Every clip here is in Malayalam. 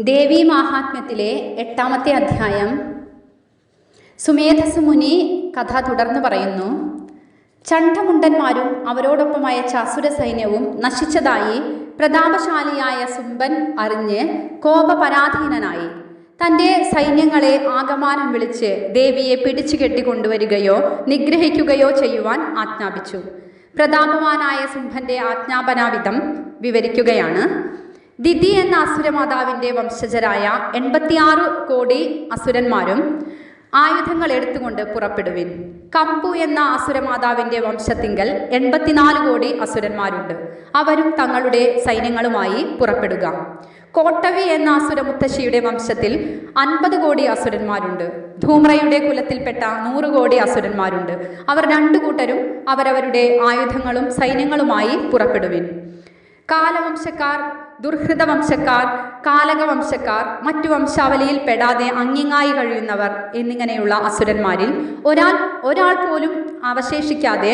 ദേവീ മാഹാത്മ്യത്തിലെ എട്ടാമത്തെ അധ്യായം. സുമേധസ് മുനി കഥ തുടർന്ന് പറയുന്നു ചണ്ഡമുണ്ടന്മാരും അവരോടൊപ്പമായ ചാസുര സൈന്യവും നശിച്ചതായി പ്രതാപശാലിയായ സുംബൻ അറിഞ്ഞ് കോപപരാധീനനായി. തന്റെ സൈന്യങ്ങളെ ആകമാനം വിളിച്ച് ദേവിയെ പിടിച്ചു കെട്ടിക്കൊണ്ടുവരികയോ നിഗ്രഹിക്കുകയോ ചെയ്യുവാൻ ആജ്ഞാപിച്ചു. പ്രതാപവാനായ സുംഭന്റെ ആജ്ഞാപനാവിധം വിവരിക്കുകയാണ്. ദിതി എന്ന അസുരമാതാവിന്റെ വംശജരായ എൺപത്തിയാറ് കോടി അസുരന്മാരും ആയുധങ്ങൾ എടുത്തുകൊണ്ട് പുറപ്പെടുവിൻ. കമ്പു എന്ന അസുരമാതാവിന്റെ വംശത്തിങ്കൽ എൺപത്തിനാല് കോടി അസുരന്മാരുണ്ട്. അവരും തങ്ങളുടെ സൈന്യങ്ങളുമായി പുറപ്പെടുക. കോട്ടവി എന്ന അസുരമുത്തശ്ശിയുടെ വംശത്തിൽ അൻപത് കോടി അസുരന്മാരുണ്ട്. ധൂമ്രയുടെ കുലത്തിൽപ്പെട്ട നൂറ് കോടി അസുരന്മാരുണ്ട്. അവർ രണ്ടു കൂട്ടരും അവരവരുടെ ആയുധങ്ങളും സൈന്യങ്ങളുമായി പുറപ്പെടുവിൻ. കാലവംശക്കാർ ദുർഹൃത വംശക്കാർ കാലക വംശക്കാർ മറ്റു വംശാവലിയിൽ പെടാതെ അങ്ങിങ്ങായി കഴിയുന്നവർ എന്നിങ്ങനെയുള്ള അസുരന്മാരിൽ ഒരാൾ ഒരാൾ പോലും അവശേഷിക്കാതെ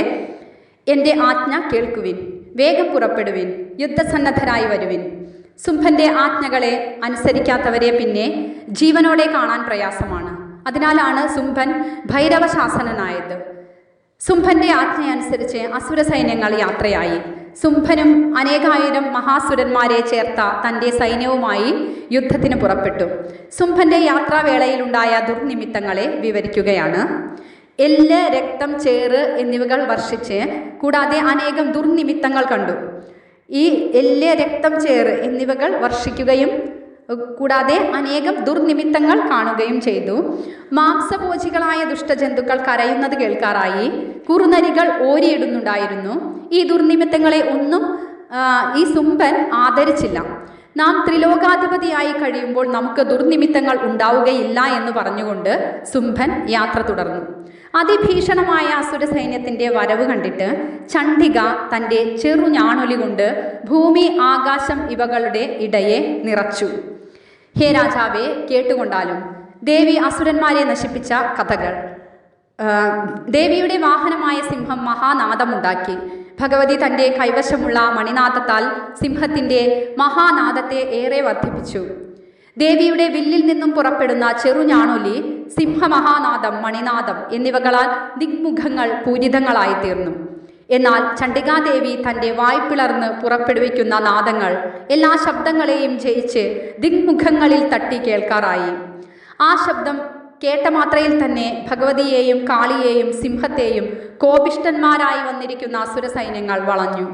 എന്റെ ആജ്ഞ കേൾക്കുവിൻ വേഗം പുറപ്പെടുവിൻ യുദ്ധസന്നദ്ധരായി വരുവിൻ. സുംഭന്റെ ആജ്ഞകളെ അനുസരിക്കാത്തവരെ പിന്നെ ജീവനോടെ കാണാൻ പ്രയാസമാണ്. അതിനാലാണ് സുംഭൻ ഭൈരവശാസനനായത്. സുംഭന്റെ ആജ്ഞയനുസരിച്ച് അസുര സൈന്യങ്ങൾ യാത്രയായി. സുംഭനും അനേകായിരം മഹാസുരന്മാരെ ചേർത്ത തന്റെ സൈന്യവുമായി യുദ്ധത്തിന് പുറപ്പെട്ടു. സുംഭന്റെ യാത്രാവേളയിലുണ്ടായ ദുർനിമിത്തങ്ങളെ വിവരിക്കുകയാണ്. എല്ല് രക്തം ചേറ് എന്നിവകൾ വർഷിച്ച് കൂടാതെ അനേകം ദുർനിമിത്തങ്ങൾ കണ്ടു. ഈ എല്ല് രക്തം ചേറ് എന്നിവകൾ വർഷിക്കുകയും കൂടാതെ അനേകം ദുർനിമിത്തങ്ങൾ കാണുകയും ചെയ്തു. മാംസഭോജികളായ ദുഷ്ടജന്തുക്കൾ കരയുന്നത് കേൾക്കാറായി. കുറുനരികൾ ഓരിയിടുന്നുണ്ടായിരുന്നു. ഈ ദുർനിമിത്തങ്ങളെ ഒന്നും ഈ സുംബൻ ആദരിച്ചില്ല. നാം ത്രിലോകാധിപതിയായി കഴിയുമ്പോൾ നമുക്ക് ദുർനിമിത്തങ്ങൾ ഉണ്ടാവുകയില്ല എന്ന് പറഞ്ഞുകൊണ്ട് സുംഭൻ യാത്ര തുടർന്നു. അതിഭീഷണമായ അസുര സൈന്യത്തിന്റെ വരവ് കണ്ടിട്ട് ചണ്ഡിക തന്റെ ചെറുഞാണൊലി കൊണ്ട് ഭൂമി ആകാശം ഇവകളുടെ ഇടയെ നിറച്ചു. ഹേ രാജാവേ കേട്ടുകൊണ്ടാലും ദേവി അസുരന്മാരെ നശിപ്പിച്ച കഥകൾ. ദേവിയുടെ വാഹനമായ സിംഹം മഹാനാദമുണ്ടാക്കി. ഭഗവതി തന്റെ കൈവശമുള്ള മണിനാഥത്താൽ സിംഹത്തിന്റെ മഹാനാദത്തെ ഏറെ വർദ്ധിപ്പിച്ചു. ദേവിയുടെ വില്ലിൽ നിന്നും പുറപ്പെടുന്ന ചെറുഞാണൊലി സിംഹമഹാനാദം മണിനാദം എന്നിവകളാൽ ദിഗ്മുഖങ്ങൾ പൂരിതങ്ങളായി തീർന്നു എന്നാൽ ചണ്ഡികാദേവി തന്റെ വായ്പിളർന്ന് പുറപ്പെടുവിക്കുന്ന നാദങ്ങൾ എല്ലാ ശബ്ദങ്ങളെയും ജയിച്ച് ദിഗ്മുഖങ്ങളിൽ തട്ടി കേൾക്കാറായി. ആ ശബ്ദം കേട്ട മാത്രയിൽ തന്നെ ഭഗവതിയെയും കാളിയെയും സിംഹത്തെയും കോപിഷ്ടന്മാരായി വന്നിരിക്കുന്ന അസുര സൈന്യങ്ങൾ വളഞ്ഞു.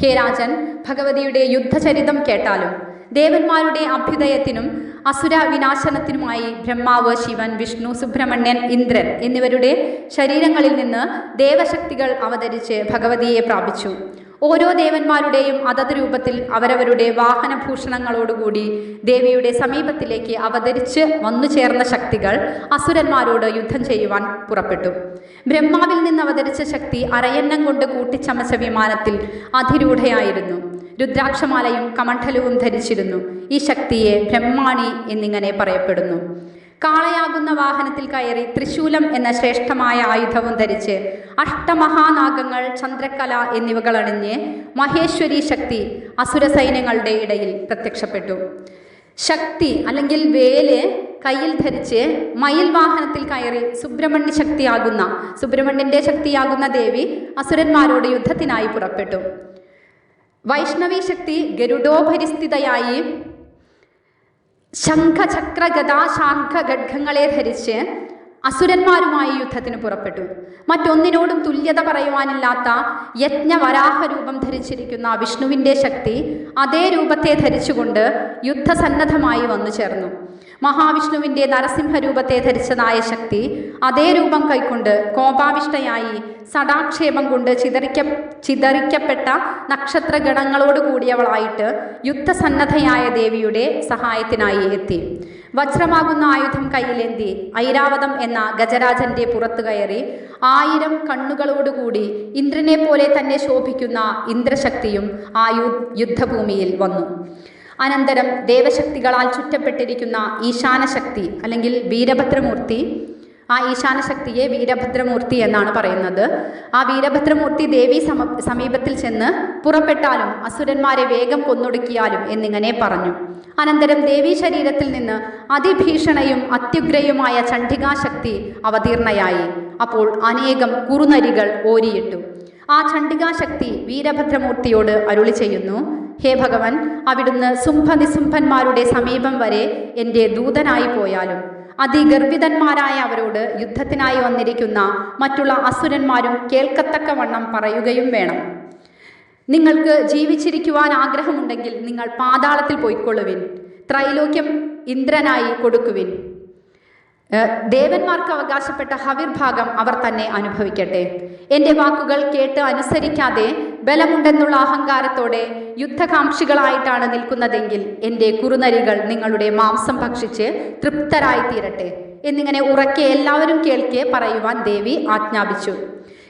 ഹേ രാജൻ ഭഗവതിയുടെ യുദ്ധചരിതം കേട്ടാലും ദേവന്മാരുടെ അഭ്യുദയത്തിനും അസുര വിനാശനത്തിനുമായി ബ്രഹ്മാവ് ശിവൻ വിഷ്ണു സുബ്രഹ്മണ്യൻ ഇന്ദ്രൻ എന്നിവരുടെ ശരീരങ്ങളിൽ നിന്ന് ദേവശക്തികൾ അവതരിച്ച് ഭഗവതിയെ പ്രാപിച്ചു. ഓരോ ദേവന്മാരുടെയും അതത് രൂപത്തിൽ അവരവരുടെ വാഹനഭൂഷണങ്ങളോടുകൂടി ദേവിയുടെ സമീപത്തിലേക്ക് അവതരിച്ച് വന്നു ചേർന്ന ശക്തികൾ അസുരന്മാരോട് യുദ്ധം ചെയ്യുവാൻ പുറപ്പെട്ടു. ബ്രഹ്മാവിൽ നിന്ന് അവതരിച്ച ശക്തി അരയന്നം കൊണ്ട് കൂട്ടിച്ചമച്ച വിമാനത്തിൽ അതിരൂഢയായിരുന്നു. രുദ്രാക്ഷമാലയും കമണ്ഠലവും ധരിച്ചിരുന്നു. ഈ ശക്തിയെ ബ്രഹ്മാണി എന്നിങ്ങനെ പറയപ്പെടുന്നു. കാളയാകുന്ന വാഹനത്തിൽ കയറി തൃശൂലം എന്ന ശ്രേഷ്ഠമായ ആയുധവും ധരിച്ച് അഷ്ടമഹാനാഗങ്ങൾ ചന്ദ്രക്കല എന്നിവകൾ അണിഞ്ഞ് മഹേശ്വരി ശക്തി അസുര സൈന്യങ്ങളുടെ ഇടയിൽ പ്രത്യക്ഷപ്പെട്ടു. ശക്തി അല്ലെങ്കിൽ വേൽ കയ്യിൽ ധരിച്ച് മയിൽ വാഹനത്തിൽ കയറി സുബ്രഹ്മണ്യ ശക്തിയാകുന്ന സുബ്രഹ്മണ്യന്റെ ശക്തിയാകുന്ന ദേവി അസുരന്മാരോട് യുദ്ധത്തിനായി പുറപ്പെട്ടു. വൈഷ്ണവി ശക്തി ഗരുഡോപരിസ്ഥിതയായി ശംഖചക്ര ഗദാ ശാഖ ഖഡ്ഗങ്ങളെ ധരിച്ച് അസുരന്മാരുമായി യുദ്ധത്തിന് പുറപ്പെട്ടു. മറ്റൊന്നിനോടും തുല്യത പറയുവാനില്ലാത്ത യജ്ഞവരാഹ രൂപം ധരിച്ചിരിക്കുന്ന വിഷ്ണുവിന്റെ ശക്തി അതേ രൂപത്തെ ധരിച്ചുകൊണ്ട് യുദ്ധസന്നദ്ധമായി വന്നു ചേർന്നു മഹാവിഷ്ണുവിന്റെ നരസിംഹരൂപത്തെ ധരിച്ചതായ ശക്തി അതേ രൂപം കൈക്കൊണ്ട് കോപാവിഷ്ടയായി സടാക്ഷേപം കൊണ്ട് ചിതറിക്ക ചിതറിക്കപ്പെട്ട നക്ഷത്രഗണങ്ങളോട് കൂടിയവളായിട്ട് യുദ്ധസന്നദ്ധയായ ദേവിയുടെ സഹായത്തിനായി എത്തി. വജ്രമാകുന്ന ആയുധം കയ്യിലെന്തി ഐരാവതം എന്ന ഗജരാജന്റെ പുറത്തു കയറി ആയിരം കണ്ണുകളോടുകൂടി ഇന്ദ്രനെ പോലെ തന്നെ ശോഭിക്കുന്ന ഇന്ദ്രശക്തിയും ആ യുദ്ധഭൂമിയിൽ വന്നു. അനന്തരം ദേവശക്തികളാൽ ചുറ്റപ്പെട്ടിരിക്കുന്ന ഈശാനശക്തി അല്ലെങ്കിൽ വീരഭദ്രമൂർത്തി. ആ ഈശാന ശക്തിയെ വീരഭദ്രമൂർത്തി എന്നാണ് പറയുന്നത്. ആ വീരഭദ്രമൂർത്തി ദേവി സമ സമീപത്തിൽ ചെന്ന് പുറപ്പെട്ടാലും അസുരന്മാരെ വേഗം കൊന്നൊടുക്കിയാലും എന്നിങ്ങനെ പറഞ്ഞു. അനന്തരം ദേവി ശരീരത്തിൽ നിന്ന് അതിഭീഷണയും അത്യുഗ്രയുമായ ചണ്ഡികാശക്തി അവതീർണയായി. അപ്പോൾ അനേകം കുറുനരികൾ ഓരിയിട്ടു. ആ ചണ്ഡികാശക്തി വീരഭദ്രമൂർത്തിയോട് അരുളി ചെയ്യുന്നു ഹേ ഭഗവൻ അവിടുന്ന് സുംഭനിസുംഭന്മാരുടെ സമീപം വരെ എന്റെ ദൂതനായി പോയാലും അതിഗർഭിതന്മാരായ അവരോട് യുദ്ധത്തിനായി വന്നിരിക്കുന്ന മറ്റുള്ള അസുരന്മാരും കേൾക്കത്തക്കവണ്ണം പറയുകയും വേണം. നിങ്ങൾക്ക് ജീവിച്ചിരിക്കുവാൻ ആഗ്രഹമുണ്ടെങ്കിൽ നിങ്ങൾ പാതാളത്തിൽ പോയിക്കൊള്ളുവിൻ. ത്രൈലോക്യം ഇന്ദ്രനായി കൊടുക്കുവിൻ. ദേവന്മാർക്ക് അവകാശപ്പെട്ട ഹവിർഭാഗം അവർ തന്നെ അനുഭവിക്കട്ടെ. എന്റെ വാക്കുകൾ കേട്ട് അനുസരിക്കാതെ ബലമുണ്ടെന്നുള്ള അഹങ്കാരത്തോടെ യുദ്ധകാംക്ഷികളായിട്ടാണ് നിൽക്കുന്നതെങ്കിൽ എന്റെ കുറുനരികൾ നിങ്ങളുടെ മാംസം ഭക്ഷിച്ച് തൃപ്തരായി തീരട്ടെ എന്നിങ്ങനെ ഉറക്കെ എല്ലാവരും കേൾക്കെ പറയുവാൻ ദേവി ആജ്ഞാപിച്ചു.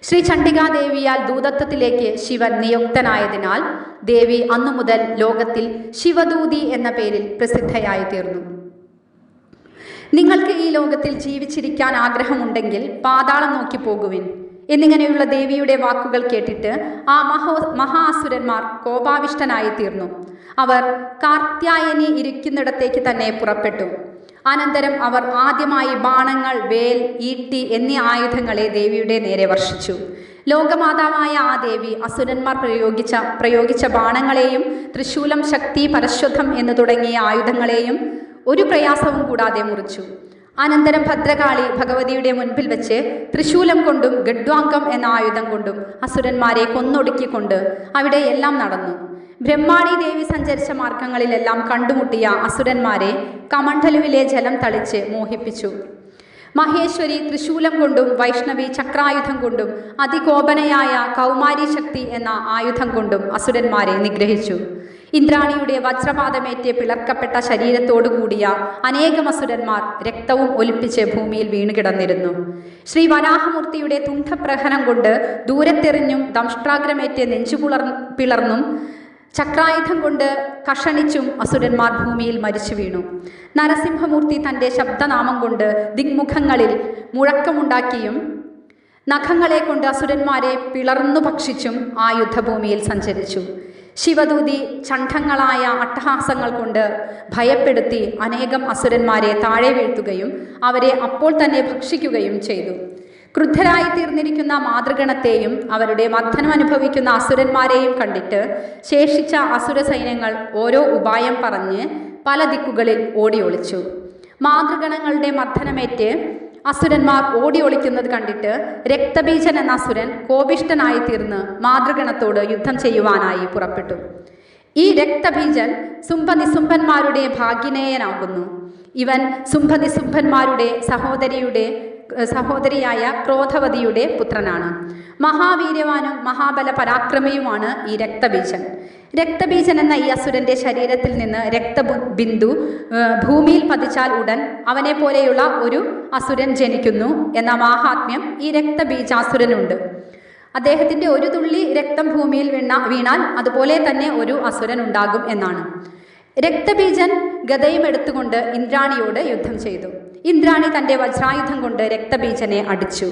ശ്രീ ചണ്ഡികാദേവിയാൽ ദൂതത്വത്തിലേക്ക് ശിവൻ നിയുക്തനായതിനാൽ ദേവി അന്നു മുതൽ ലോകത്തിൽ ശിവദൂതി എന്ന പേരിൽ പ്രസിദ്ധയായി തീർന്നു നിങ്ങൾക്ക് ഈ ലോകത്തിൽ ജീവിച്ചിരിക്കാൻ ആഗ്രഹമുണ്ടെങ്കിൽ പാതാളം നോക്കി പോകുവിൻ. എന്നിങ്ങനെയുള്ള ദേവിയുടെ വാക്കുകൾ കേട്ടിട്ട് ആ മഹോ മഹാസുരന്മാർ കോപാവിഷ്ടനായി തീർന്നു അവർ കാർത്യായനി ഇരിക്കുന്നിടത്തേക്ക് തന്നെ പുറപ്പെട്ടു. അനന്തരം അവർ ആദ്യമായി ബാണങ്ങൾ വേൽ ഈട്ടി എന്നീ ആയുധങ്ങളെ ദേവിയുടെ നേരെ വർഷിച്ചു. ലോകമാതാവായ ആ ദേവി അസുരന്മാർ പ്രയോഗിച്ച പ്രയോഗിച്ച ബാണങ്ങളെയും തൃശൂലം ശക്തി പരശുദ്ധം എന്ന് തുടങ്ങിയ ആയുധങ്ങളെയും ഒരു പ്രയാസവും കൂടാതെ മുറിച്ചു. അനന്തരം ഭദ്രകാളി ഭഗവതിയുടെ മുൻപിൽ വെച്ച് തൃശൂലം കൊണ്ടും ഗഡ്വാങ്കം എന്ന ആയുധം കൊണ്ടും അസുരന്മാരെ കൊന്നൊടുക്കിക്കൊണ്ട് അവിടെ എല്ലാം നടന്നു. ബ്രഹ്മാണി ദേവി സഞ്ചരിച്ച മാർഗങ്ങളിലെല്ലാം കണ്ടുമുട്ടിയ അസുരന്മാരെ കമണ്ഡലുവിലെ ജലം തളിച്ച് മോഹിപ്പിച്ചു. മഹേശ്വരി തൃശൂലം കൊണ്ടും വൈഷ്ണവി ചക്രായുധം കൊണ്ടും അതികോപനയായ കൗമാരി ശക്തി എന്ന ആയുധം കൊണ്ടും അസുരന്മാരെ നിഗ്രഹിച്ചു. ഇന്ദ്രാണിയുടെ വജ്രപാതമേറ്റ് പിളർക്കപ്പെട്ട ശരീരത്തോടു കൂടിയ അനേകം അസുരന്മാർ രക്തവും ഒലിപ്പിച്ച് ഭൂമിയിൽ വീണുകിടന്നിരുന്നു. ശ്രീ വരാഹമൂർത്തിയുടെ തുണ്ഡപ്രഹരം കൊണ്ട് ദൂരത്തെറിഞ്ഞും ദംഷ്ട്രാഗ്രമേറ്റ് നെഞ്ചുപുളർ പിളർന്നും ചക്രായുധം കൊണ്ട് കഷണിച്ചും അസുരന്മാർ ഭൂമിയിൽ മരിച്ചു വീണു. നരസിംഹമൂർത്തി തന്റെ ശബ്ദനാമം കൊണ്ട് ദിഗ്മുഖങ്ങളിൽ മുഴക്കമുണ്ടാക്കിയും നഖങ്ങളെ കൊണ്ട് അസുരന്മാരെ പിളർന്നു ഭക്ഷിച്ചും ആ യുദ്ധഭൂമിയിൽ സഞ്ചരിച്ചു. ശിവദൂതി ചണ്ഡങ്ങളായ അട്ടഹാസങ്ങൾ കൊണ്ട് ഭയപ്പെടുത്തി അനേകം അസുരന്മാരെ താഴെ വീഴ്ത്തുകയും അവരെ അപ്പോൾ തന്നെ ഭക്ഷിക്കുകയും ചെയ്തു. ക്രുദ്ധരായി തീർന്നിരിക്കുന്ന മാതൃഗണത്തെയും അവരുടെ മർദ്ദനം അനുഭവിക്കുന്ന അസുരന്മാരെയും കണ്ടിട്ട് ശേഷിച്ച അസുര സൈന്യങ്ങൾ ഓരോ ഉപായം പറഞ്ഞ് പല ദിക്കുകളിൽ ഓടിയൊളിച്ചു. മാതൃഗണങ്ങളുടെ മർദ്ദനമേറ്റ് അസുരന്മാർ ഓടി ഒളിക്കുന്നത് കണ്ടിട്ട് രക്തബീജൻ എന്ന അസുരൻ കോപിഷ്ടനായി തീർന്ന് മാതൃഗണത്തോട് യുദ്ധം ചെയ്യുവാനായി പുറപ്പെട്ടു. ഈ രക്തബീജൻ സുംഭനിസുംഭന്മാരുടെ ഭാഗ്യനേയനാകുന്നു ഇവൻ സുംഭനിസുംഭന്മാരുടെ സഹോദരിയുടെ സഹോദരിയായ ക്രോധവതിയുടെ പുത്രനാണ്. മഹാവീര്യവാനും മഹാബല പരാക്രമിയുമാണ് ഈ രക്തബീജൻ. രക്തബീജൻ എന്ന ഈ അസുരന്റെ ശരീരത്തിൽ നിന്ന് രക്തബിന്ദു ബിന്ദു ഭൂമിയിൽ പതിച്ചാൽ ഉടൻ അവനെ പോലെയുള്ള ഒരു അസുരൻ ജനിക്കുന്നു എന്ന മാഹാത്മ്യം ഈ രക്തബീജാസുരനുണ്ട്. അദ്ദേഹത്തിന്റെ ഒരു തുള്ളി രക്തം ഭൂമിയിൽ വീണ വീണാൽ അതുപോലെ തന്നെ ഒരു അസുരൻ ഉണ്ടാകും എന്നാണ്. രക്തബീജൻ ഗതയും എടുത്തുകൊണ്ട് ഇന്ദ്രാണിയോട് യുദ്ധം ചെയ്തു. ഇന്ദ്രാണി തന്റെ വജ്രായുധം കൊണ്ട് രക്തബീജനെ അടിച്ചു.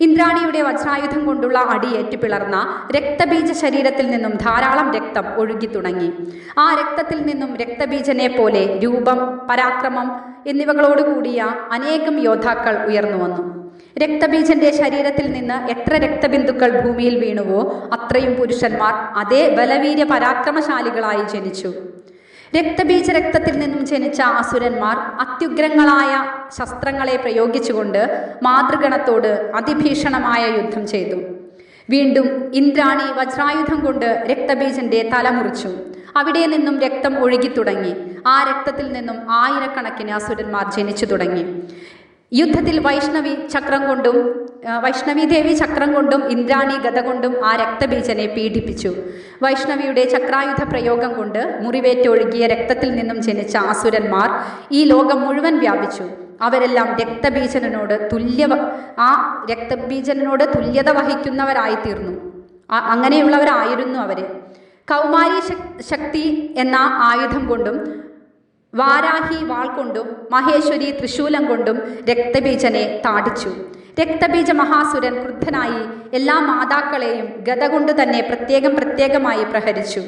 ഇന്ദ്രാണിയുടെ വജ്രായുധം കൊണ്ടുള്ള അടിയേറ്റ് പിളർന്ന രക്തബീജ ശരീരത്തിൽ നിന്നും ധാരാളം രക്തം ഒഴുകി തുടങ്ങി. ആ രക്തത്തിൽ നിന്നും രക്തബീജനെ പോലെ രൂപം പരാക്രമം എന്നിവകളോടുകൂടിയ അനേകം യോദ്ധാക്കൾ ഉയർന്നു വന്നു. രക്തബീജന്റെ ശരീരത്തിൽ നിന്ന് എത്ര രക്തബിന്ദുക്കൾ ഭൂമിയിൽ വീണുവോ അത്രയും പുരുഷന്മാർ അതേ ബലവീര്യ പരാക്രമശാലികളായി ജനിച്ചു. രക്തബീജ രക്തത്തിൽ നിന്നും ജനിച്ച അസുരന്മാർ അത്യുഗ്രങ്ങളായ ശസ്ത്രങ്ങളെ പ്രയോഗിച്ചുകൊണ്ട് മാതൃഗണത്തോട് അതിഭീഷണമായ യുദ്ധം ചെയ്തു. വീണ്ടും ഇന്ദ്രാണി വജ്രായുധം കൊണ്ട് രക്തബീജന്റെ തല മുറിച്ചു. അവിടെ നിന്നും രക്തം ഒഴുകി തുടങ്ങി. ആ രക്തത്തിൽ നിന്നും ആയിരക്കണക്കിന് അസുരന്മാർ ജനിച്ചു തുടങ്ങി. യുദ്ധത്തിൽ വൈഷ്ണവി ചക്രം കൊണ്ടും ആ, വൈഷ്ണവി ദേവി ചക്രം കൊണ്ടും ഇന്ദ്രാണി ഗത കൊണ്ടും ആ രക്തബീജനെ പീഡിപ്പിച്ചു. വൈഷ്ണവിയുടെ ചക്രായുധ പ്രയോഗം കൊണ്ട് മുറിവേറ്റൊഴുകിയ രക്തത്തിൽ നിന്നും ജനിച്ച അസുരന്മാർ ഈ ലോകം മുഴുവൻ വ്യാപിച്ചു. അവരെല്ലാം രക്തബീജനോട് തുല്യ ആ രക്തബീജനോട് തുല്യത വഹിക്കുന്നവരായി തീർന്നു അങ്ങനെയുള്ളവരായിരുന്നു അവർ. കൗമാരി ശക്തി എന്ന ആയുധം കൊണ്ടും വാരാഹി വാൾ കൊണ്ടും മഹേശ്വരി തൃശൂലം കൊണ്ടും രക്തബീജനെ താടിച്ചു. രക്തബീജ മഹാസുരൻ ക്രുദ്ധനായി എല്ലാ മാതാക്കളെയും ഗത കൊണ്ട് തന്നെ പ്രത്യേകം പ്രത്യേകമായി പ്രഹരിച്ചു.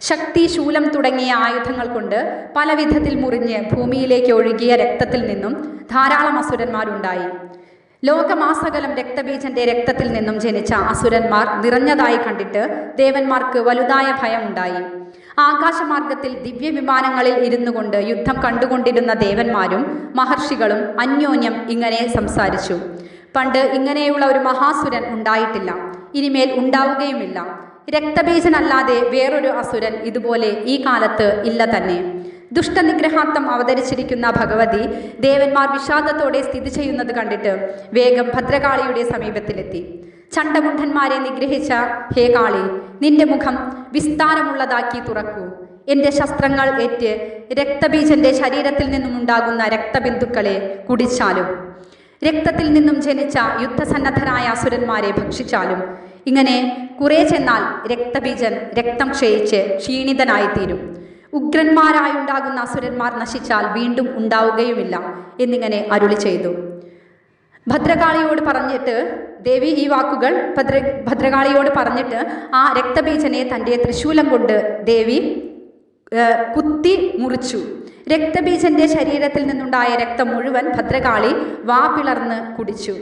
ശക്തി ശൂലം തുടങ്ങിയ ആയുധങ്ങൾ കൊണ്ട് പല വിധത്തിൽ മുറിഞ്ഞ് ഭൂമിയിലേക്ക് ഒഴുകിയ രക്തത്തിൽ നിന്നും ധാരാളം അസുരന്മാരുണ്ടായി. ലോകമാസകലം രക്തബീജന്റെ രക്തത്തിൽ നിന്നും ജനിച്ച അസുരന്മാർ നിറഞ്ഞതായി കണ്ടിട്ട് ദേവന്മാർക്ക് വലുതായ ഭയമുണ്ടായി. ആകാശമാർഗത്തിൽ ദിവ്യവിമാനങ്ങളിൽ ഇരുന്നു കൊണ്ട് യുദ്ധം കണ്ടുകൊണ്ടിരുന്ന ദേവന്മാരും മഹർഷികളും അന്യോന്യം ഇങ്ങനെ സംസാരിച്ചു. പണ്ട് ഇങ്ങനെയുള്ള ഒരു മഹാസുരൻ ഉണ്ടായിട്ടില്ല. ഇനിമേൽ ഉണ്ടാവുകയുമില്ല. രക്തബീജനല്ലാതെ വേറൊരു അസുരൻ ഇതുപോലെ ഈ കാലത്ത് ഇല്ല തന്നെ. ദുഷ്ടനിഗ്രഹാർത്ഥം അവതരിച്ചിരിക്കുന്ന ഭഗവതി ദേവന്മാർ വിഷാദത്തോടെ സ്ഥിതി ചെയ്യുന്നത് കണ്ടിട്ട് വേഗം ഭദ്രകാളിയുടെ സമീപത്തിലെത്തി. ചണ്ടമുണ്ഡന്മാരെ നിഗ്രഹിച്ച ഹേ കാളി നിന്റെ മുഖം വിസ്താരമുള്ളതാക്കി തുറക്കൂ. എന്റെ ശസ്ത്രങ്ങൾ ഏറ്റ് രക്തബീജന്റെ ശരീരത്തിൽ നിന്നുമുണ്ടാകുന്ന രക്തബിന്ദുക്കളെ കുടിച്ചാലും രക്തത്തിൽ നിന്നും ജനിച്ച യുദ്ധസന്നദ്ധരായ അസുരന്മാരെ ഭക്ഷിച്ചാലും ഇങ്ങനെ കുറെ ചെന്നാൽ രക്തബീജൻ രക്തം ക്ഷയിച്ച് ക്ഷീണിതനായിത്തീരും. ഉഗ്രന്മാരായുണ്ടാകുന്ന അസുരന്മാർ നശിച്ചാൽ വീണ്ടും ഉണ്ടാവുകയുമില്ല എന്നിങ്ങനെ അരുളി ചെയ്തു. ഭദ്രകാളിയോട് പറഞ്ഞിട്ട് ദേവി ഈ വാക്കുകൾ ഭദ്ര ഭദ്രകാളിയോട് പറഞ്ഞിട്ട് ആ രക്തബീജനെ തന്റെ തൃശൂലം കൊണ്ട് ദേവി കുത്തി മുറിച്ചു. രക്തബീജന്റെ ശരീരത്തിൽ നിന്നുണ്ടായ രക്തം മുഴുവൻ ഭദ്രകാളി വാ പിളർന്ന് കുടിച്ചു.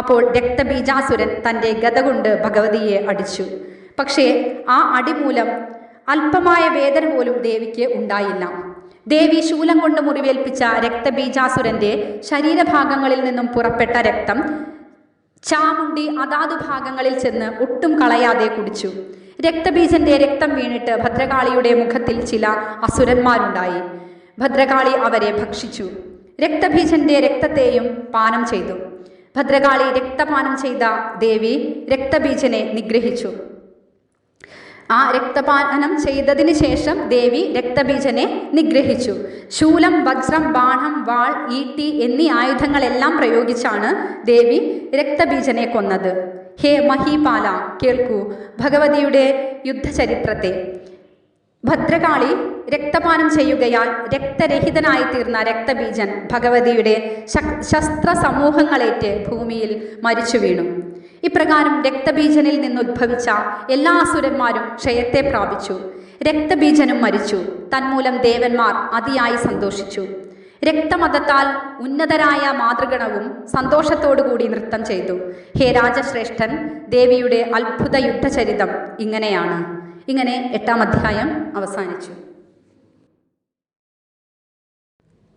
അപ്പോൾ രക്തബീജാസുരൻ തന്റെ ഗത കൊണ്ട് ഭഗവതിയെ അടിച്ചു. പക്ഷേ ആ അടിമൂലം അല്പമായ വേദന പോലും ദേവിക്ക് ഉണ്ടായില്ല. ദേവി ശൂലം കൊണ്ട് മുറിവേൽപ്പിച്ച രക്തബീജാസുരന്റെ ശരീരഭാഗങ്ങളിൽ നിന്നും പുറപ്പെട്ട രക്തം ചാമുണ്ടി അതാതു ഭാഗങ്ങളിൽ ചെന്ന് ഒട്ടും കളയാതെ കുടിച്ചു. രക്തബീജന്റെ രക്തം വീണിട്ട് ഭദ്രകാളിയുടെ മുഖത്തിൽ ചില അസുരന്മാരുണ്ടായി. ഭദ്രകാളി അവരെ ഭക്ഷിച്ചു. രക്തബീജന്റെ രക്തത്തെയും പാനം ചെയ്തു. ഭദ്രകാളി രക്തപാനം ചെയ്ത ദേവി രക്തബീജനെ നിഗ്രഹിച്ചു. ആ രക്തപാനം ചെയ്തതിന് ശേഷം ദേവി രക്തബീജനെ നിഗ്രഹിച്ചു. ശൂലം വജ്രം ബാണം വാൾ ഈട്ടി എന്നീ ആയുധങ്ങളെല്ലാം പ്രയോഗിച്ചാണ് ദേവി രക്തബീജനെ കൊന്നത്. ഹേ മഹീപാല കേൾക്കൂ ഭഗവതിയുടെ യുദ്ധചരിത്രത്തെ. ഭദ്രകാളി രക്തപാനം ചെയ്യുകയാൽ രക്തരഹിതനായി തീർന്ന രക്തബീജൻ ഭഗവതിയുടെ ശസ്ത്ര സമൂഹങ്ങളേറ്റ് ഭൂമിയിൽ മരിച്ചു വീണു. ഇപ്രകാരം രക്തബീജനിൽ നിന്നുദ്ഭവിച്ച എല്ലാ അസുരന്മാരും ക്ഷയത്തെ പ്രാപിച്ചു. രക്തബീജനും മരിച്ചു. തന്മൂലം ദേവന്മാർ അതിയായി സന്തോഷിച്ചു. രക്തമതത്താൽ ഉന്നതരായ മാതൃഗണവും സന്തോഷത്തോടുകൂടി നൃത്തം ചെയ്തു. ഹേ രാജശ്രേഷ്ഠൻ ദേവിയുടെ അത്ഭുത യുദ്ധചരിതം ഇങ്ങനെയാണ്. ഇങ്ങനെ എട്ടാം അധ്യായം അവസാനിച്ചു.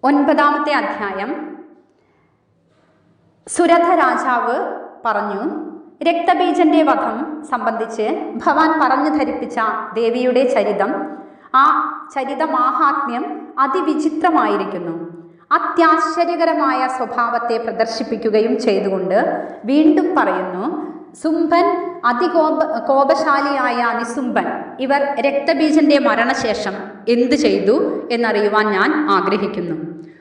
ഒൻപതാമത്തെ അധ്യായം. സുരഥ രാജാവ് പറഞ്ഞു രക്തബീജന്റെ വധം സംബന്ധിച്ച് ഭവാൻ പറഞ്ഞു ധരിപ്പിച്ച ദേവിയുടെ ചരിതം ആ ചരിതമാഹാത്മ്യം അതിവിചിത്രമായിരിക്കുന്നു. അത്യാശ്ചര്യകരമായ സ്വഭാവത്തെ പ്രദർശിപ്പിക്കുകയും ചെയ്തുകൊണ്ട് വീണ്ടും പറയുന്നു സുംഭൻ അതികോപ കോപശാലിയായ നിസുംബൻ ഇവർ രക്തബീജന്റെ മരണശേഷം എന്തു ചെയ്തു എന്നറിയുവാൻ ഞാൻ ആഗ്രഹിക്കുന്നു.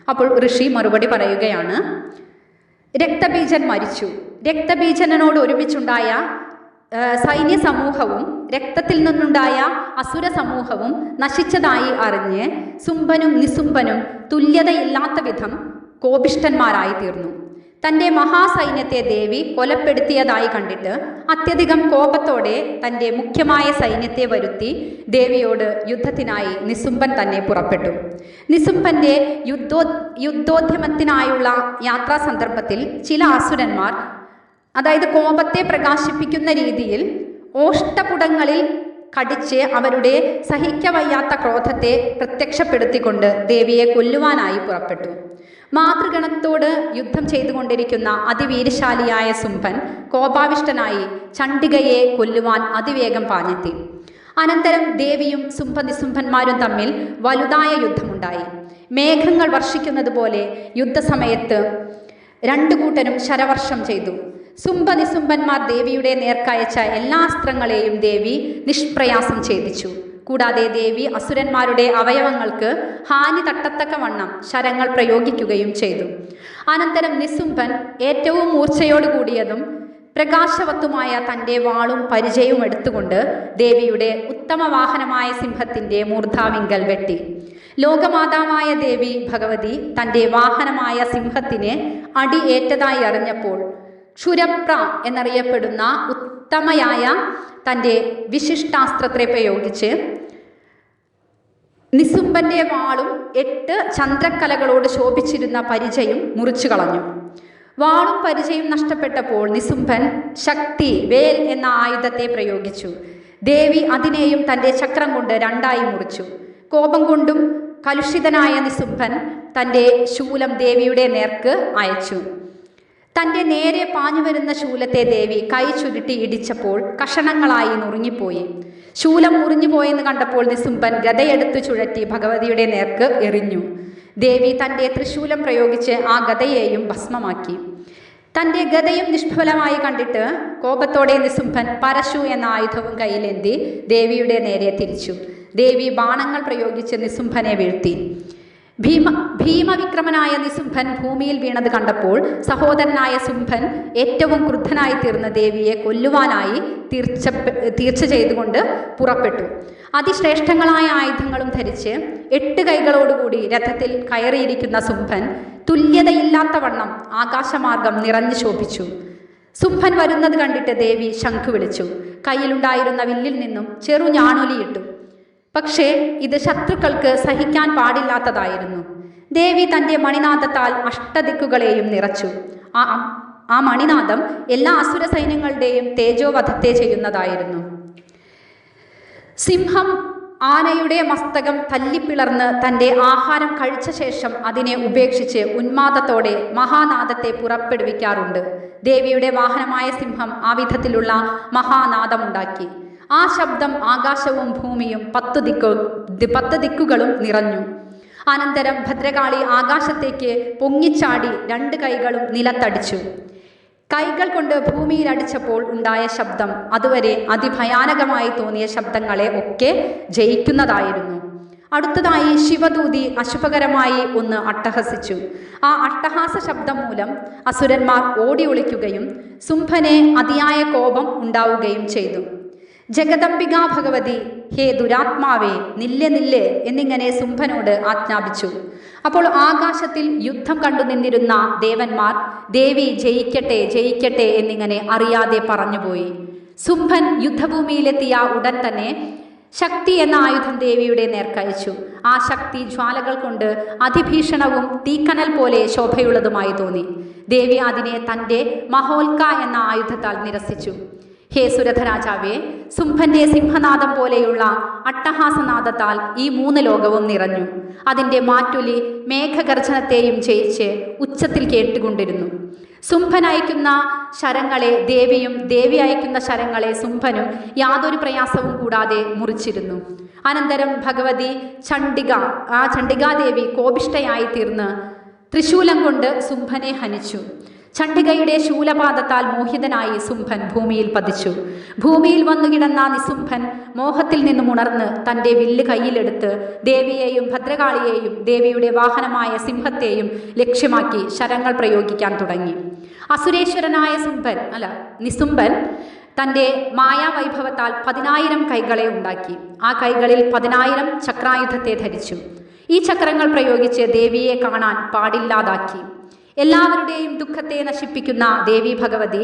അപ്പോൾ ഋഷി മറുപടി പറയുകയാണ് രക്തബീജൻ മരിച്ചു. രക്തബീജനോട് ഒരുമിച്ചുണ്ടായ സൈന്യ സമൂഹവും രക്തത്തിൽ നിന്നുണ്ടായ അസുര സമൂഹവും നശിച്ചതായി അറിഞ്ഞ് സുംബനും നിസുംബനും തുല്യതയില്ലാത്ത വിധം കോപിഷ്ടന്മാരായി തീർന്നു. തന്റെ മഹാസൈന്യത്തെ ദേവി കൊലപ്പെടുത്തിയതായി കണ്ടിട്ട് അത്യധികം കോപത്തോടെ തന്റെ മുഖ്യമായ സൈന്യത്തെ വരുത്തി ദേവിയോട് യുദ്ധത്തിനായി നിസുംബൻ തന്നെ പുറപ്പെട്ടു. നിസുംബന്റെ യുദ്ധോ യുദ്ധോദ്യമത്തിനായുള്ള യാത്രാ സന്ദർഭത്തിൽ ചില അസുരന്മാർ അതായത് കോപത്തെ പ്രകാശിപ്പിക്കുന്ന രീതിയിൽ ഓഷ്ടപുടങ്ങളിൽ കടിച്ച് അവരുടെ സഹിക്കവയ്യാത്ത ക്രോധത്തെ പ്രത്യക്ഷപ്പെടുത്തിക്കൊണ്ട് ദേവിയെ കൊല്ലുവാനായി പുറപ്പെട്ടു. മാതൃഗണത്തോട് യുദ്ധം ചെയ്തുകൊണ്ടിരിക്കുന്ന അതിവീരശാലിയായ സുംഭൻ കോപാവിഷ്ടനായി ചണ്ഡികയെ കൊല്ലുവാൻ അതിവേഗം പാഞ്ഞെത്തി. അനന്തരം ദേവിയും സുംഭനിസുംഭന്മാരും തമ്മിൽ വലുതായ യുദ്ധമുണ്ടായി. മേഘങ്ങൾ വർഷിക്കുന്നത് പോലെ യുദ്ധസമയത്ത് രണ്ടു കൂട്ടരും ശരവർഷം ചെയ്തു. സുംഭനിസുംഭന്മാർ ദേവിയുടെ നേർക്കയച്ച എല്ലാ അസ്ത്രങ്ങളെയും ദേവി നിഷ്പ്രയാസം ഛേദിച്ചു. കൂടാതെ ദേവി അസുരന്മാരുടെ അവയവങ്ങൾക്ക് ഹാനി തട്ടത്തക്കവണ്ണം ശരങ്ങൾ പ്രയോഗിക്കുകയും ചെയ്തു. അനന്തരം നിസുംഭൻ ഏറ്റവും മൂർച്ചയോട് കൂടിയതും പ്രകാശവത്തുമായ തന്റെ വാളും പരിചയവും എടുത്തുകൊണ്ട് ദേവിയുടെ ഉത്തമ വാഹനമായ സിംഹത്തിന്റെ മൂർധാവിങ്കൽ വെട്ടി. ലോകമാതാവായ ദേവി ഭഗവതി തന്റെ വാഹനമായ സിംഹത്തിന് അടി ഏറ്റതായി അറിഞ്ഞപ്പോൾ ക്ഷുരപ്ര എന്നറിയപ്പെടുന്ന ഉത്തമയായ തന്റെ വിശിഷ്ടാസ്ത്രത്തെ പ്രയോഗിച്ച് നിസുംബന്റെ വാളും എട്ട് ചന്ദ്രക്കലകളോട് ശോഭിച്ചിരുന്ന പരിചയം മുറിച്ചു കളഞ്ഞു. വാളും പരിചയം നഷ്ടപ്പെട്ടപ്പോൾ നിസുംബൻ ശക്തി വേൽ എന്ന ആയുധത്തെ പ്രയോഗിച്ചു. ദേവി അതിനെയും തന്റെ ചക്രം കൊണ്ട് രണ്ടായി മുറിച്ചു. കോപം കൊണ്ടും കലുഷിതനായ നിസുംബൻ തന്റെ ശൂലം ദേവിയുടെ നേർക്ക് അയച്ചു. തന്റെ നേരെ പാഞ്ഞു വരുന്ന ശൂലത്തെ ദേവി കൈ ചുരുട്ടി ഇടിച്ചപ്പോൾ കഷണങ്ങളായി നുറുങ്ങിപ്പോയി. ശൂലം മുറിഞ്ഞു പോയെന്ന് കണ്ടപ്പോൾ നിസുംബൻ ഗതയെടുത്തു ചുഴറ്റി ഭഗവതിയുടെ നേർക്ക് എറിഞ്ഞു. ദേവി തന്റെ തൃശൂലം പ്രയോഗിച്ച് ആ ഗതയെയും ഭസ്മമാക്കി. തന്റെ ഗതയും നിഷ്ഫലമായി കണ്ടിട്ട് കോപത്തോടെ നിസുംഭൻ പരശു എന്ന ആയുധവും കയ്യിലെന്തി ദേവിയുടെ നേരെ തിരിച്ചു. ദേവി ബാണങ്ങൾ പ്രയോഗിച്ച് നിസുംഭനെ വീഴ്ത്തി. ഭീമ ഭീമവിക്രമനായ നിസുംഭൻ ഭൂമിയിൽ വീണത് കണ്ടപ്പോൾ സഹോദരനായ സുംഭൻ ഏറ്റവും ക്രുദ്ധനായി തീർന്ന ദേവിയെ കൊല്ലുവാനായി തീർച്ച തീർച്ച ചെയ്തുകൊണ്ട് പുറപ്പെട്ടു. അതിശ്രേഷ്ഠങ്ങളായ ആയുധങ്ങളും ധരിച്ച് എട്ട് കൈകളോടുകൂടി രഥത്തിൽ കയറിയിരിക്കുന്ന സുംഭൻ തുല്യതയില്ലാത്ത വണ്ണം ആകാശമാർഗം നിറഞ്ഞു ശോഭിച്ചു. സുംഭൻ വരുന്നത് കണ്ടിട്ട് ദേവി ശംഖു വിളിച്ചു. കയ്യിലുണ്ടായിരുന്ന വില്ലിൽ നിന്നും ചെറു ഞാണൊലിയിട്ടു പക്ഷേ ഇത് ശത്രുക്കൾക്ക് സഹിക്കാൻ പാടില്ലാത്തതായിരുന്നു. ദേവി തന്റെ മണിനാഥത്താൽ അഷ്ടദിക്കുകളെയും നിറച്ചു. ആ ആ മണിനാഥം എല്ലാ അസുര സൈന്യങ്ങളുടെയും തേജോവധത്തെ ചെയ്യുന്നതായിരുന്നു. സിംഹം ആനയുടെ മസ്തകം തല്ലിപ്പിളർന്ന് തന്റെ ആഹാരം കഴിച്ച ശേഷം അതിനെ ഉപേക്ഷിച്ച് ഉന്മാദത്തോടെ മഹാനാദത്തെ പുറപ്പെടുവിക്കാറുണ്ട്. ദേവിയുടെ വാഹനമായ സിംഹം ആ വിധത്തിലുള്ള മഹാനാദമുണ്ടാക്കി. ആ ശബ്ദം ആകാശവും ഭൂമിയും പത്തു ദിക്കു പത്ത് ദിക്കുകളും നിറഞ്ഞു. അനന്തരം ഭദ്രകാളി ആകാശത്തേക്ക് പൊങ്ങിച്ചാടി രണ്ട് കൈകളും നിലത്തടിച്ചു. കൈകൾ കൊണ്ട് ഭൂമിയിൽ അടിച്ചപ്പോൾ ഉണ്ടായ ശബ്ദം അതുവരെ അതിഭയാനകമായി തോന്നിയ ശബ്ദങ്ങളെ ഒക്കെ ജയിക്കുന്നതായിരുന്നു. അടുത്തതായി ശിവദൂതി അശുഭകരമായി ഒന്ന് അട്ടഹസിച്ചു. ആ അട്ടഹാസ ശബ്ദം മൂലം അസുരന്മാർ ഓടി ഒളിക്കുകയും സുംഭനെ അതിയായ കോപം ഉണ്ടാവുകയും ചെയ്തു. ജഗദംബിക ഭഗവതി ഹേ ദുരാത്മാവേ നില്ലെ നില്ലെ എന്നിങ്ങനെ സുംഭനോട് ആജ്ഞാപിച്ചു. അപ്പോൾ ആകാശത്തിൽ യുദ്ധം കണ്ടു നിന്നിരുന്ന ദേവന്മാർ ദേവി ജയിക്കട്ടെ ജയിക്കട്ടെ എന്നിങ്ങനെ അറിയാതെ പറഞ്ഞുപോയി. സുംഭൻ യുദ്ധഭൂമിയിലെത്തിയ ഉടൻ തന്നെ ശക്തി എന്ന ആയുധം ദേവിയുടെ നേർക്കയച്ചു ആ ശക്തി ജ്വാലകൾ കൊണ്ട് അതിഭീഷണവും തീക്കനൽ പോലെ ശോഭയുള്ളതുമായി തോന്നി. ദേവി അതിനെ തന്റെ മഹോൽക്ക എന്ന ആയുധത്താൽ നിരസിച്ചു. ഹേ സുരഥരാജാവേ സുംഭന്റെ സിംഹനാദം പോലെയുള്ള അട്ടഹാസനാദത്താൽ ഈ മൂന്ന് ലോകവും നിറഞ്ഞു. അതിന്റെ മാറ്റുലി മേഘഗർജനത്തെയും ജയിച്ച് ഉച്ചത്തിൽ കേട്ടുകൊണ്ടിരുന്നു. സുംഭൻ അയക്കുന്ന ശരങ്ങളെ ദേവിയും ദേവി അയക്കുന്ന ശരങ്ങളെ സുംഭനും യാതൊരു പ്രയാസവും കൂടാതെ മുറിച്ചിരുന്നു. അനന്തരം ഭഗവതി ചണ്ഡിക ആ ചണ്ഡികാദേവി കോപിഷ്ടയായി തീർന്ന് ത്രിശൂലം കൊണ്ട് സുംഭനെ ഹനിച്ചു. ചണ്ഡികയുടെ ശൂലപാദത്താൽ മോഹിതനായി സുംഭൻ ഭൂമിയിൽ പതിച്ചു. ഭൂമിയിൽ വന്നു കിടന്ന നിസുംഭൻ മോഹത്തിൽ നിന്നും ഉണർന്ന് തന്റെ വില്ല് കയ്യിലെടുത്ത് ദേവിയെയും ഭദ്രകാളിയെയും ദേവിയുടെ വാഹനമായ സിംഹത്തെയും ലക്ഷ്യമാക്കി ശരങ്ങൾ പ്രയോഗിക്കാൻ തുടങ്ങി. അസുരേശ്വരനായ സുംഭൻ അല്ല നിസുംഭൻ തന്റെ മായാവൈഭവത്താൽ പതിനായിരം കൈകളെ ഉണ്ടാക്കി. ആ കൈകളിൽ പതിനായിരം ചക്രായുധത്തെ ധരിച്ചു. ഈ ചക്രങ്ങൾ പ്രയോഗിച്ച് ദേവിയെ കാണാൻ പാടില്ലാതാക്കി. എല്ലാവരുടെയും ദുഃഖത്തെ നശിപ്പിക്കുന്ന ദേവി ഭഗവതി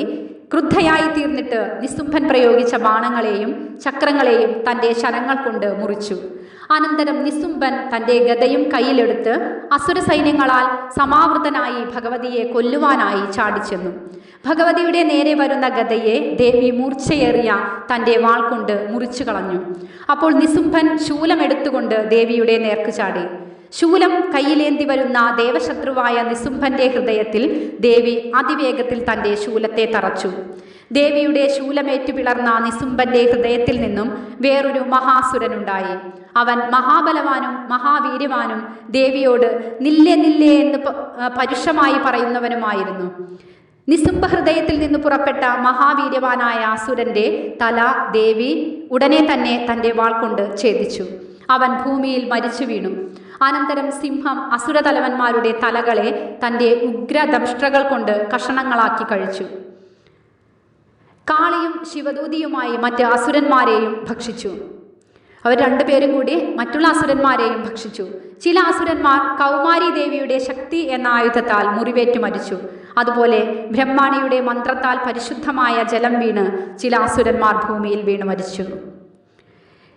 ക്രുദ്ധയായി തീർന്നിട്ട് നിസ്സുംഭൻ പ്രയോഗിച്ച ബാണങ്ങളെയും ചക്രങ്ങളെയും തന്റെ ശരങ്ങൾ കൊണ്ട് മുറിച്ചു. അനന്തരം നിസ്സുംഭൻ തന്റെ ഗതയും കയ്യിലെടുത്ത് അസുര സൈന്യങ്ങളാൽ സമാവൃതനായി ഭഗവതിയെ കൊല്ലുവാനായി ചാടിച്ചെന്നു. ഭഗവതിയുടെ നേരെ വരുന്ന ഗതയെ ദേവി മൂർച്ചയേറിയ തന്റെ വാൾ കൊണ്ട് മുറിച്ചു കളഞ്ഞു. അപ്പോൾ നിസുംഭൻ ശൂലമെടുത്തുകൊണ്ട് ദേവിയുടെ നേർക്ക് ചാടി. ശൂലം കയ്യിലേന്തി വരുന്ന ദേവശത്രുവായ നിസുംഭന്റെ ഹൃദയത്തിൽ ദേവി അതിവേഗത്തിൽ തന്റെ ശൂലത്തെ തറച്ചു. ദേവിയുടെ ശൂലമേറ്റു പിളർന്ന നിസുംഭന്റെ ഹൃദയത്തിൽ നിന്നും വേറൊരു മഹാസുരനുണ്ടായി. അവൻ മഹാബലവാനും മഹാവീര്യവാനും ദേവിയോട് നില്ലേ നില്ലേ എന്ന് പരുഷമായി പറയുന്നവനുമായിരുന്നു. നിസുംഭ ഹൃദയത്തിൽ നിന്ന് പുറപ്പെട്ട മഹാവീര്യവാനായ അസുരന്റെ തല ദേവി ഉടനെ തന്നെ തന്റെ വാൾ കൊണ്ട് ഛേദിച്ചു. അവൻ ഭൂമിയിൽ മരിച്ചു വീണു. അനന്തരം സിംഹം അസുരതലവന്മാരുടെ തലകളെ തന്റെ ഉഗ്രദംഷ്ട്രകൾ കൊണ്ട് കഷണങ്ങളാക്കി കഴിച്ചു. കാളിയും ശിവദൂതിയുമായി മറ്റ് അസുരന്മാരെയും ഭക്ഷിച്ചു. അവർ രണ്ടുപേരും കൂടി മറ്റുള്ള അസുരന്മാരെയും ഭക്ഷിച്ചു. ചില അസുരന്മാർ കൗമാരി ദേവിയുടെ ശക്തി എന്ന ആയുധത്താൽ മുറിവേറ്റു മരിച്ചു. അതുപോലെ ബ്രഹ്മാണിയുടെ മന്ത്രത്താൽ പരിശുദ്ധമായ ജലം വീണ് ചില അസുരന്മാർ ഭൂമിയിൽ വീണ് മരിച്ചു.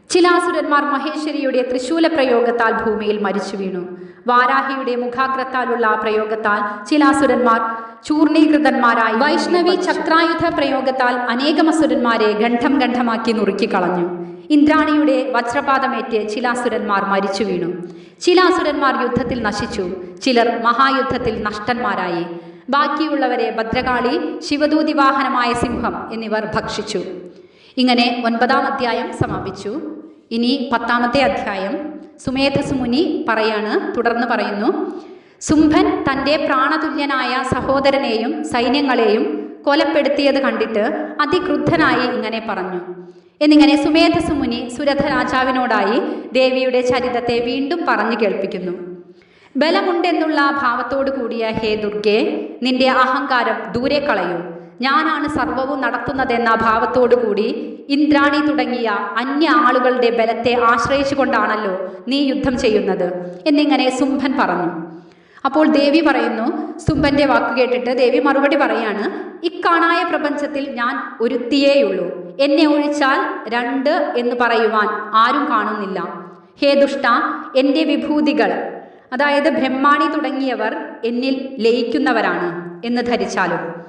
ചില അസുരന്മാർ മഹേശ്വരിയുടെ തൃശൂല പ്രയോഗത്താൽ ഭൂമിയിൽ മരിച്ചു വീണു. വാരാഹിയുടെ മുഖാഗ്രത്താലുള്ള പ്രയോഗത്താൽ ചിലാസുരന്മാർ ചൂർണീകൃതന്മാരായി വൈഷ്ണവി ചക്രായുധ പ്രയോഗത്താൽ അനേകം അസുരന്മാരെ ഗണ്ഠമാക്കി നുറുക്കി നുറുക്കിക്കളഞ്ഞു ഇന്ദ്രാണിയുടെ വജ്രപാതമേറ്റ് ചിലാസുരന്മാർ മരിച്ചു വീണു. ചിലാസുരന്മാർ യുദ്ധത്തിൽ നശിച്ചു. ചിലർ മഹായുദ്ധത്തിൽ നഷ്ടന്മാരായി. ബാക്കിയുള്ളവരെ ഭദ്രകാളി ശിവദൂതി വാഹനമായ സിംഹം എന്നിവർ ഭക്ഷിച്ചു. ഇങ്ങനെ ഒൻപതാം അധ്യായം സമാപിച്ചു. ഇനി പത്താമത്തെ അധ്യായം സുമേധസ് മുനി പറയാണ് തുടർന്ന് പറയുന്നു. സുംഭൻ തന്റെ പ്രാണതുല്യനായ സഹോദരനെയും സൈന്യങ്ങളെയും കൊലപ്പെടുത്തിയത് കണ്ടിട്ട് അതിക്രുദ്ധനായി ഇങ്ങനെ പറഞ്ഞു. എന്നിങ്ങനെ സുമേധസ് മുനി സുരഥ രാജാവിനോടായി ദേവിയുടെ ചരിതത്തെ വീണ്ടും പറഞ്ഞു കേൾപ്പിക്കുന്നു. ബലമുണ്ടെന്നുള്ള ഭാവത്തോടു കൂടിയ ഹേ ദുർഗെ നിന്റെ അഹങ്കാരം ദൂരെ കളയൂ. ഞാനാണ് സർവവും നടത്തുന്നതെന്ന ഭാവത്തോടുകൂടി ഇന്ദ്രാണി തുടങ്ങിയ അന്യ ആളുകളുടെ ബലത്തെ ആശ്രയിച്ചുകൊണ്ടാണല്ലോ നീ യുദ്ധം ചെയ്യുന്നത്. എന്നിങ്ങനെ സുംഭൻ പറഞ്ഞു. അപ്പോൾ ദേവി പറയുന്നു സുംഭന്റെ വാക്ക് കേട്ടിട്ട് ദേവി മറുപടി പറയാണ് ഇക്കാണായ പ്രപഞ്ചത്തിൽ ഞാൻ ഒരുത്തിയേയുള്ളൂ. എന്നെ ഒഴിച്ചാൽ രണ്ട് എന്ന് പറയുവാൻ ആരും കാണുന്നില്ല. ഹേ ദുഷ്ട എന്റെ വിഭൂതികൾ അതായത് ബ്രഹ്മാണി തുടങ്ങിയവർ എന്നിൽ ലയിക്കുന്നവരാണ് എന്ന് ധരിച്ചാലും.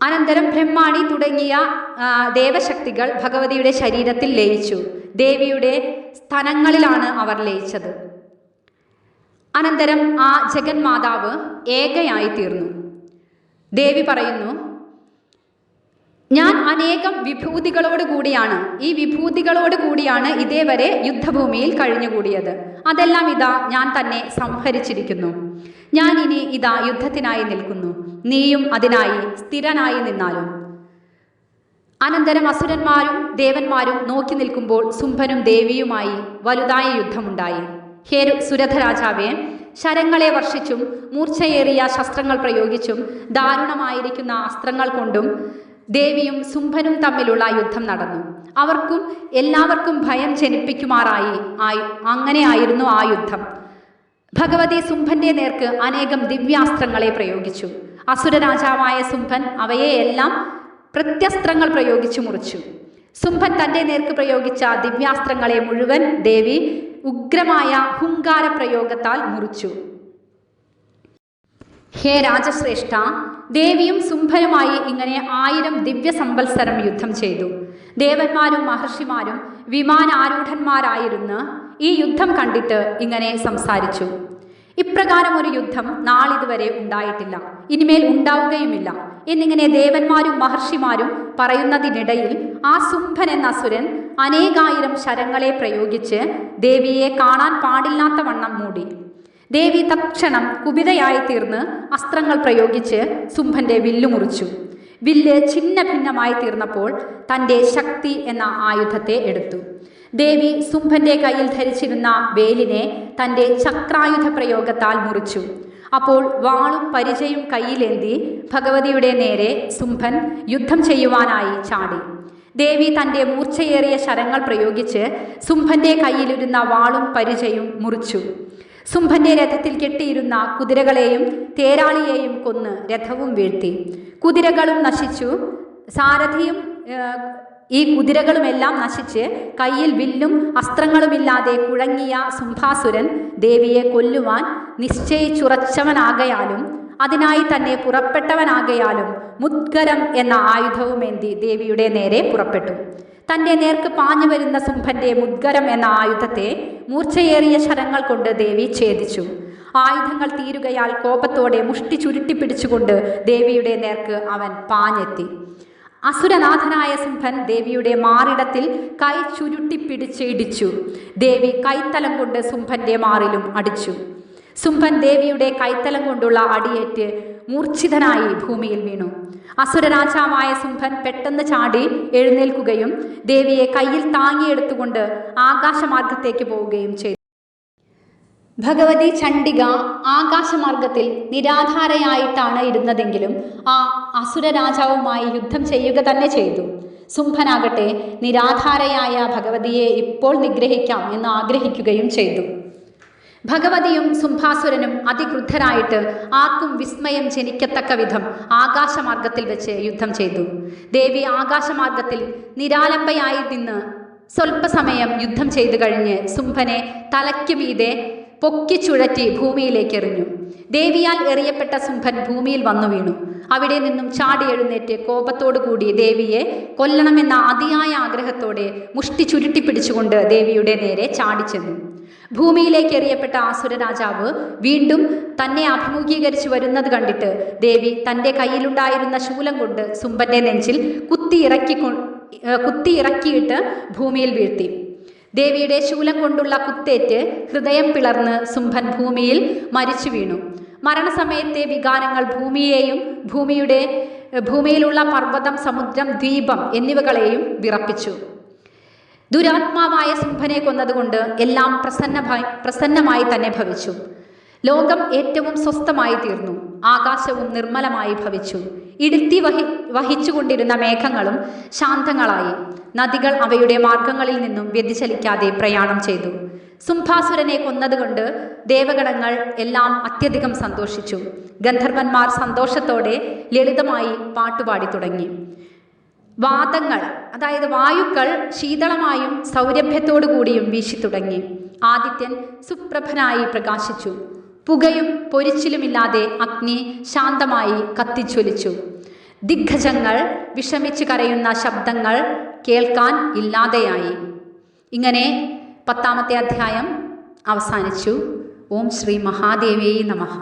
അനന്തരം ബ്രഹ്മാണി തുടങ്ങിയ ദേവശക്തികൾ ഭഗവതിയുടെ ശരീരത്തിൽ ലയിച്ചു. ദേവിയുടെ സ്ഥലങ്ങളിലാണ് അവർ ലയിച്ചത്. അനന്തരം ആ ജഗന്മാതാവ് ഏകയായി തീർന്നു ദേവി പറയുന്നു ഞാൻ അനേകം വിഭൂതികളോട് കൂടിയാണ്. ഈ വിഭൂതികളോട് കൂടിയാണ് ഇതേവരെ യുദ്ധഭൂമിയിൽ കഴിഞ്ഞുകൂടിയത്. അതെല്ലാം ഇതാ ഞാൻ തന്നെ സംഹരിച്ചിരിക്കുന്നു. ഞാൻ ഇനി ഇതാ യുദ്ധത്തിനായി നിൽക്കുന്നു. നീയും അതിനായി സ്ഥിരനായി നിന്നാലും. അനന്തരം അസുരന്മാരും ദേവന്മാരും നോക്കി നിൽക്കുമ്പോൾ സുംഭനും ദേവിയുമായി വലുതായ യുദ്ധമുണ്ടായി. ഹേ സുരഥ രാജാവേ ശരങ്ങളെ വർഷിച്ചും മൂർച്ചയേറിയ ശസ്ത്രങ്ങൾ പ്രയോഗിച്ചും ദാരുണമായിരിക്കുന്ന അസ്ത്രങ്ങൾ കൊണ്ടും ദേവിയും സുംഭനും തമ്മിലുള്ള യുദ്ധം നടന്നു. അവർക്കും എല്ലാവർക്കും ഭയം ജനിപ്പിക്കുമാറായി ആയി അങ്ങനെയായിരുന്നു ആ യുദ്ധം. ഭഗവതി സുംഭന്റെ നേർക്ക് അനേകം ദിവ്യാസ്ത്രങ്ങളെ പ്രയോഗിച്ചു. അസുരരാജാവായ സുംഭൻ അവയെയെല്ലാം പ്രത്യസ്ത്രങ്ങൾ പ്രയോഗിച്ചു മുറിച്ചു. സുംഭൻ തന്റെ നേർക്ക് പ്രയോഗിച്ച ദിവ്യാസ്ത്രങ്ങളെ മുഴുവൻ ദേവി ഉഗ്രമായ ഹുങ്കാര പ്രയോഗത്താൽ മുറിച്ചു. ഹേ രാജശ്രേഷ്ഠ ദേവിയും സുംഭനുമായി ഇങ്ങനെ ആയിരം ദിവ്യ സംവത്സരം യുദ്ധം ചെയ്തു. ദേവന്മാരും മഹർഷിമാരും വിമാനാരൂഢന്മാരായിരുന്ന് ഈ യുദ്ധം കണ്ടിട്ട് ഇങ്ങനെ സംസാരിച്ചു. ഇപ്രകാരം ഒരു യുദ്ധം നാളിതുവരെ ഉണ്ടായിട്ടില്ല. ഇനിമേൽ ഉണ്ടാവുകയുമില്ല. എന്നിങ്ങനെ ദേവന്മാരും മഹർഷിമാരും പറയുന്നതിനിടയിൽ ആ സുംഭൻ എന്ന അസുരൻ അനേകായിരം ശരങ്ങളെ പ്രയോഗിച്ച് ദേവിയെ കാണാൻ പാടില്ലാത്ത വണ്ണം മൂടി. ദേവി തക്ഷണം കുപിതയായി തീർന്ന് അസ്ത്രങ്ങൾ പ്രയോഗിച്ച് സുംഭന്റെ വില്ലു മുറിച്ചു. വില്ല് ഛിന്ന ഭിന്നമായി തീർന്നപ്പോൾ തന്റെ ശക്തി എന്ന ആയുധത്തെ എടുത്തു. ദേവി സുംഭന്റെ കയ്യിൽ ധരിച്ചിരുന്ന വേലിനെ തന്റെ ചക്രായുധ പ്രയോഗത്താൽ മുറിച്ചു. അപ്പോൾ വാളും പരിചയും കയ്യിലേന്തി ഭഗവതിയുടെ നേരെ സുംഭൻ യുദ്ധം ചെയ്യുവാനായി ചാടി. ദേവി തന്റെ മൂർച്ചയേറിയ ശരങ്ങൾ പ്രയോഗിച്ച് സുംഭന്റെ കയ്യിലിരുന്ന വാളും പരിചയും മുറിച്ചു. സുംഭന്റെ രഥത്തിൽ കെട്ടിയിരുന്ന കുതിരകളെയും തേരാളിയെയും കൊന്ന് രഥവും വീഴ്ത്തി. കുതിരകളും നശിച്ചു. സാരഥിയും ഈ കുതിരകളുമെല്ലാം നശിച്ച് കയ്യിൽ വില്ലും അസ്ത്രങ്ങളുമില്ലാതെ കുഴങ്ങിയ സുംഭാസുരൻ ദേവിയെ കൊല്ലുവാൻ നിശ്ചയിച്ചുറച്ചവനാകയാലും അതിനായി തന്നെ പുറപ്പെട്ടവനാകയാലും മുദ്ഗരം എന്ന ആയുധവുമേന്തി ദേവിയുടെ നേരെ പുറപ്പെട്ടു. തന്റെ നേർക്ക് പാഞ്ഞു വരുന്ന സുംഭന്റെ മുദ്ഗരം എന്ന ആയുധത്തെ മൂർച്ചയേറിയ ശരങ്ങൾ കൊണ്ട് ദേവി ഛേദിച്ചു. ആയുധങ്ങൾ തീരുകയാൽ കോപത്തോടെ മുഷ്ടി ചുരുട്ടി പിടിച്ചുകൊണ്ട് ദേവിയുടെ നേർക്ക് അവൻ പാഞ്ഞെത്തി. അസുരനാഥനായ സിംഹൻ ദേവിയുടെ മാറിടത്തിൽ കൈ ചുരുട്ടിപ്പിടിച്ച് ഇടിച്ചു. ദേവി കൈത്തലം കൊണ്ട് സുംഭന്റെ മാറിലും അടിച്ചു. സുംഭൻ ദേവിയുടെ കൈത്തലം കൊണ്ടുള്ള അടിയേറ്റ് മൂർച്ഛിതനായി ഭൂമിയിൽ വീണു. അസുരരാജാവായ സുംഭൻ പെട്ടെന്ന് ചാടി എഴുന്നേൽക്കുകയും ദേവിയെ കയ്യിൽ താങ്ങിയെടുത്തുകൊണ്ട് ആകാശമാർഗത്തേക്ക് പോവുകയും ചെയ്തു. ഭഗവതി ചണ്ഡിക ആകാശമാർഗത്തിൽ നിരാധാരയായിട്ടാണ് ഇരുന്നതെങ്കിലും ആ അസുര രാജാവുമായി യുദ്ധം ചെയ്യുക തന്നെ ചെയ്തു. സുംഭനാകട്ടെ നിരാധാരയായ ഭഗവതിയെ ഇപ്പോൾ നിഗ്രഹിക്കാം എന്ന് ആഗ്രഹിക്കുകയും ചെയ്തു. ഭഗവതിയും സുംഭാസുരനും അതിക്രുദ്ധരായിട്ട് ആർക്കും വിസ്മയം ജനിക്കത്തക്ക വിധം ആകാശമാർഗത്തിൽ വെച്ച് യുദ്ധം ചെയ്തു. ദേവി ആകാശമാർഗത്തിൽ നിരാലംബയായി നിന്ന് സ്വല്പസമയം യുദ്ധം ചെയ്തു കഴിഞ്ഞ് സുംഭനെ തലയ്ക്ക് പൊക്കി ചുഴറ്റി ഭൂമിയിലേക്ക് എറിഞ്ഞു ദേവിയാൽ എറിയപ്പെട്ട സുംഭൻ ഭൂമിയിൽ വന്നു വീണു. അവിടെ നിന്നും ചാടി എഴുന്നേറ്റ് കോപത്തോടു കൂടി ദേവിയെ കൊല്ലണമെന്ന അതിയായ ആഗ്രഹത്തോടെ മുഷ്ടി ചുരുട്ടി പിടിച്ചുകൊണ്ട് ദേവിയുടെ നേരെ ചാടിച്ചെന്നു. ഭൂമിയിലേക്ക് എറിയപ്പെട്ട ആസുര രാജാവ് വീണ്ടും തന്നെ അഭിമുഖീകരിച്ചു വരുന്നത് കണ്ടിട്ട് ദേവി തന്റെ കയ്യിലുണ്ടായിരുന്ന ശൂലം കൊണ്ട് സുംബന്റെ നെഞ്ചിൽ കുത്തി ഇറക്കി കുത്തി ഇറക്കിയിട്ട് ഭൂമിയിൽ വീഴ്ത്തി. ദേവിയുടെ ശൂലം കൊണ്ടുള്ള കുത്തേറ്റ് ഹൃദയം പിളർന്ന് സുംഭൻ ഭൂമിയിൽ മരിച്ചു വീണു. മരണസമയത്തെ വികാരങ്ങൾ ഭൂമിയെയും ഭൂമിയുടെ ഭൂമിയിലുള്ള പർവതം സമുദ്രം ദ്വീപം എന്നിവകളെയും വിറപ്പിച്ചു. ദുരാത്മാവായ സുംഭനെ കൊന്നതുകൊണ്ട് എല്ലാം പ്രസന്നമായി പ്രസന്നമായി തന്നെ ഭവിച്ചു. ലോകം ഏറ്റവും സ്വസ്ഥമായി തീർന്നു. ആകാശവും നിർമ്മലമായി ഭവിച്ചു. ഇടുത്തി വഹി വഹിച്ചുകൊണ്ടിരുന്ന മേഘങ്ങളും ശാന്തങ്ങളായി. നദികൾ അവയുടെ മാർഗങ്ങളിൽ നിന്നും വ്യതിചലിക്കാതെ പ്രയാണം ചെയ്തു. സുംഭാസുരനെ കൊന്നതുകൊണ്ട് ദേവഗണങ്ങൾ എല്ലാം അത്യധികം സന്തോഷിച്ചു. ഗന്ധർവന്മാർ സന്തോഷത്തോടെ ലളിതമായി പാട്ടുപാടി തുടങ്ങി. വാദങ്ങൾ അതായത് വായുക്കൾ ശീതളമായും സൗരഭ്യത്തോടു കൂടിയും വീശി തുടങ്ങി. ആദിത്യൻ സുപ്രഭനായി പ്രകാശിച്ചു. പുകയും പൊരിച്ചിലുമില്ലാതെ അഗ്നി ശാന്തമായി കത്തിച്ചൊലിച്ചു ദിഗ്ഗജങ്ങൾ വിഷമിച്ച് കരയുന്ന ശബ്ദങ്ങൾ കേൾക്കാൻ ഇല്ലാതെയായി. ഇങ്ങനെ പത്താമത്തെ അധ്യായം അവസാനിച്ചു. ഓം ശ്രീ മഹാദേവേ നമഃ.